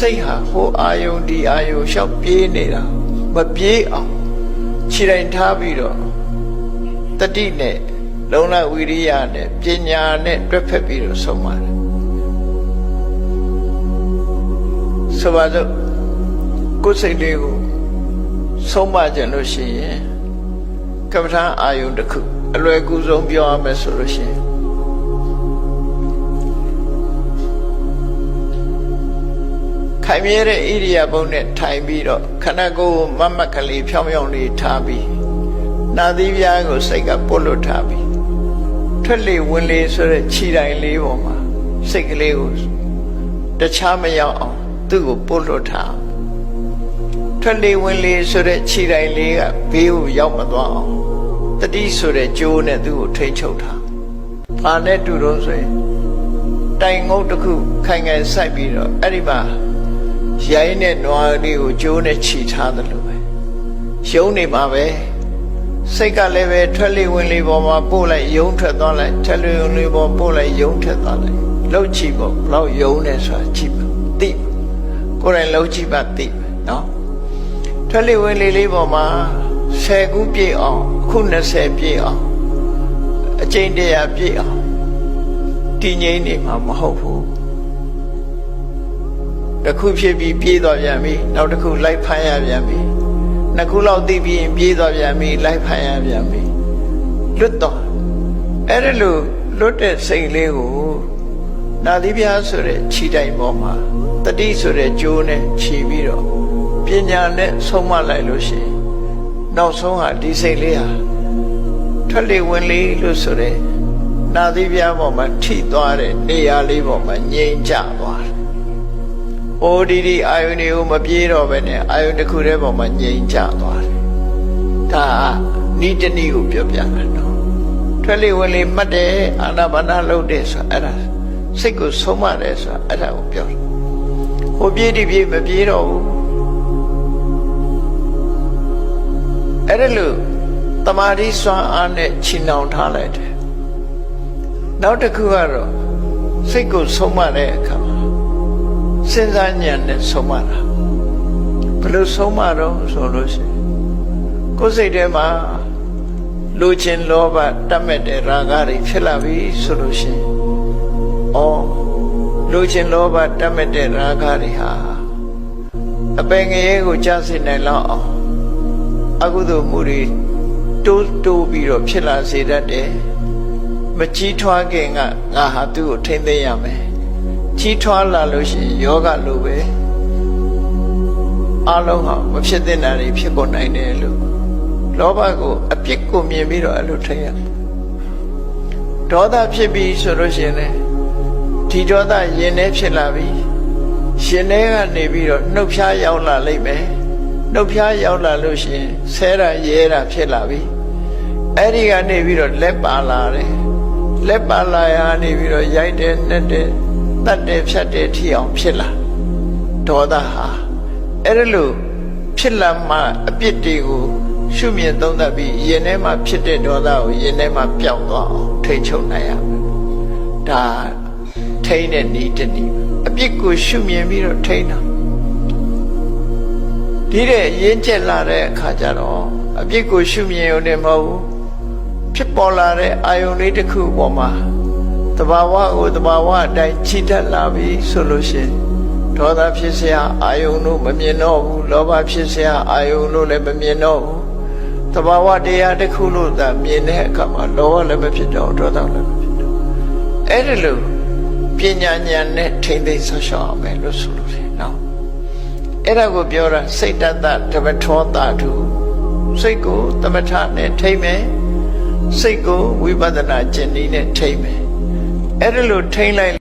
စိတ်ဟာဟိုအာယုန်ဒီအာယုန်လျှောက်ပြေးနေတာမပြေးအောင်ခြေတိုင်းထားပြီးတော့တတိနဲ့လုံလဝိရိယနဲ့ပညာနဲ့တွက်ဖက်ပြီးတော့ဆုံးပါတယ်ဆိုပါစို့ကိုယ်စိတ်လေးကိုဆုံးမကြလို့ရှိရင်ကမ္ဘာထအာယုန်တစ်ခုအလွယ်ကူဆုံးပြောရမယ်ဆိုလို့ရှိရင် ခိုင်မြဲတဲ့ဣရိယာပုနဲ့ထိုင်ပြီးတော့ခန္ဓာကိုယ်ကိုမတ်မတ်ကလေးဖြောင်းဖြောင်းလေးထားပြီးနာသီးပြားကိုစိတ်ကပုတ်လွတ်ထားပြီးထွက်လေဝင်လေဆိုတဲ့ခြေတိုင်းလေးပေါ်မှာစိတ်ကလေးကိုတခြားမရောက်အောင်သူ့ကိုပုတ်လွတ်ထားထွက်လေဝင်လေဆိုတဲ့ခြေတိုင်းလေးကဘေးကိုရောက်မသွားအောင်တတိဆိုတဲ့ကြိုးနဲ့သူ့ကိုထိန်းချုပ်ထား။ဘာနဲ့တူတော့ဆိုရင်တိုင်ငုတ်တစ်ခုခိုင်ခိုင်စိုက်ပြီးတော့အဲ့ဒီမှာ ရိုင်းနဲ့နွားလေးကိုကြိုးနဲ့ခြိထားတယ်လို့ပဲ။ရုံးနေမှာပဲစိတ်ကလည်းပဲထွက်လေဝင်လေပေါ်မှာပို့လိုက်ယုံထွက်သွားလိုက်ထွက်လေဝင်လေပေါ်ပို့လိုက်ယုံထွက်သွားလိုက်လှုပ်ကြည့်ပေါ့ဘလောက်ယုံနေဆိုတာကြည့်ပါသိကိုယ်တိုင်လှုပ်ကြည့်ပါသိနော်ထွက်လေဝင်လေလေးပေါ်မှာ10ခုပြည့်အောင်အခု20ပြည့်အောင်အကျဉ်းတရာပြည့်အောင်တည်ငြိမ်နေမှာမဟုတ်ဘူး တစ်ခုဖြစ်ပြီးပြေးသွားပြန်ပြီနောက်တစ်ခုလိုက်ဖမ်းရပြန်ပြီနှစ်ခုလောက်သိပြီးရင်ပြေးသွားပြန်ပြီလိုက်ဖမ်းရပြန်ပြီလွတ်တော့အဲ့ဒါလို့လွတ်တဲ့စိတ်လေးကိုနာသီပြားဆိုတဲ့ခြိတိုင်ပေါ်မှာတတိဆိုတဲ့ကြိုးနဲ့ခြိပြီးတော့ပညာနဲ့ဆုံးမလိုက်လို့ရှိရင်နောက်ဆုံးဟာဒီစိတ်လေးဟာထွက်လေဝင်လေလို့ဆိုတဲ့နာသီပြားပေါ်မှာထိသွားတဲ့နေရာလေးပေါ်မှာငြိမ်ကြသွားတယ်။ အိုဒီဒီအာယုန်တွေကိုမပြေတော့ဘဲနဲ့အာယုန်တစ်ခုတည်းပေါ်မှာငြိမ်ကြသွားတယ်။ဒါနီးတနည်းကိုပြောပြတာနော်။ထွက်လေဝင်လေမှတ်တယ်အာနာပါနာလုပ်တယ်ဆိုအဲ့ဒါစိတ်ကိုဆုံးမတယ်ဆိုအဲ့ဒါကိုပြောတယ်။ဟိုပြေးဒီပြေးမပြေးတော့ဘူး။အဲ့ဒါလို့တမာတိစွမ်းအားနဲ့ချီနှောင်ထားလိုက်တယ်နောက်တစ်ခုကတော့စိတ်ကိုဆုံးမတဲ့အခါမှာ စဉ်းစားဉာဏ်နဲ့ဆုံးမတာဘယ်လိုဆုံးမတော့ဆိုလို့ရှိရင်ကိုယ်စိတ်ထဲမှာလူချင်းလောဘတတ်မဲ့တဲ့ရာဂတွေဖြစ်လာပြီဆိုလို့ရှိရင်ဩလူချင်းလောဘတတ်မဲ့တဲ့ရာဂတွေဟာအပင်ငရဲကိုကြားစေနိုင်လောက်အောင်အကုသိုလ်မှုတွေတိုးတိုးပြီးတော့ဖြစ်လာစေတတ်တယ်မကြီးထွားခင်ကငါဟာသူ့ကိုထိမ့်သိမ်းရမယ် ကြီးထွားလာလို့ရှိရင်ယောဂလိုပဲအလုံးဟာမဖြစ်တဲ့နာတွေဖြစ်ကုန်နိုင်တယ်လို့လောဘကိုအပြစ်ကိုမြင်ပြီးတော့အဲ့လိုထိမ့်ရဒေါသဖြစ်ပြီးဆိုလို့ရှိရင်လေဒီဒေါသရင်ထဲဖြစ်လာပြီရှင်ထဲကနေပြီးတော့နှုတ်ဖျားရောက်လာလိမ့်မယ်နှုတ်ဖျားရောက်လာလို့ရှိရင်ဆဲတာရဲတာဖြစ်လာပြီအဲ့ဒီကနေပြီးတော့လက်ပါလာတယ်လက်ပါလာရနေပြီးတော့ရိုက်တယ်နှက်တယ် တတ်တယ်ဖြတ်တယ်ထီအောင်ဖြစ်လာဒေါသဟာအဲ့ဒါလို့ဖြစ်လာမှအပြစ်တွေကိုရှုမြင်သုံးသပ်ပြီးရင်ထဲမှာဖြစ်တဲ့ဒေါသကိုရင်ထဲမှာပျောက်သွားအောင်ထိချုပ်နိုင်ရမယ်ဒါထိန်းတဲ့ဤတနည်းအပြစ်ကိုရှုမြင်ပြီးတော့ထိန်းတာဒီတဲ့ရင်းကျက်လာတဲ့အခါကျတော့အပြစ်ကိုရှုမြင်ရုံနဲ့မဟုတ်ဘူးဖြစ်ပေါ်လာတဲ့အာယုန်လေးတစ်ခုပေါ်မှာ တဘာဝကိုတဘာဝအတိုင်းချီတက်လာပြီဆိုလို့ရှိရင်ဒေါသဖြစ်စရာအာယုံတို့မမြင်တော့ဘူးလောဘဖြစ်စရာအာယုံတို့လည်းမမြင်တော့ဘူးတဘာဝတရားတစ်ခုလို့သာမြင်တဲ့အခါမှာလောဘလည်းမဖြစ်တော့ဒေါသလည်းမဖြစ်တော့အဲ့ဒီလိုပညာဉာဏ်နဲ့ထိမ့်သိမ်းဆောက်ရှောက်အောင်လို့ဆိုလို့ရတယ်နော်အဲ့ဒါကိုပြောတာစိတ်တတတပထောတာတုစိတ်ကိုတမထနဲ့ထိမ့်မယ်စိတ်ကိုဝိပဿနာကျင့်နည်းနဲ့ထိမ့်မယ် အဲ့ဒါလို့ထိမ့်လိုက်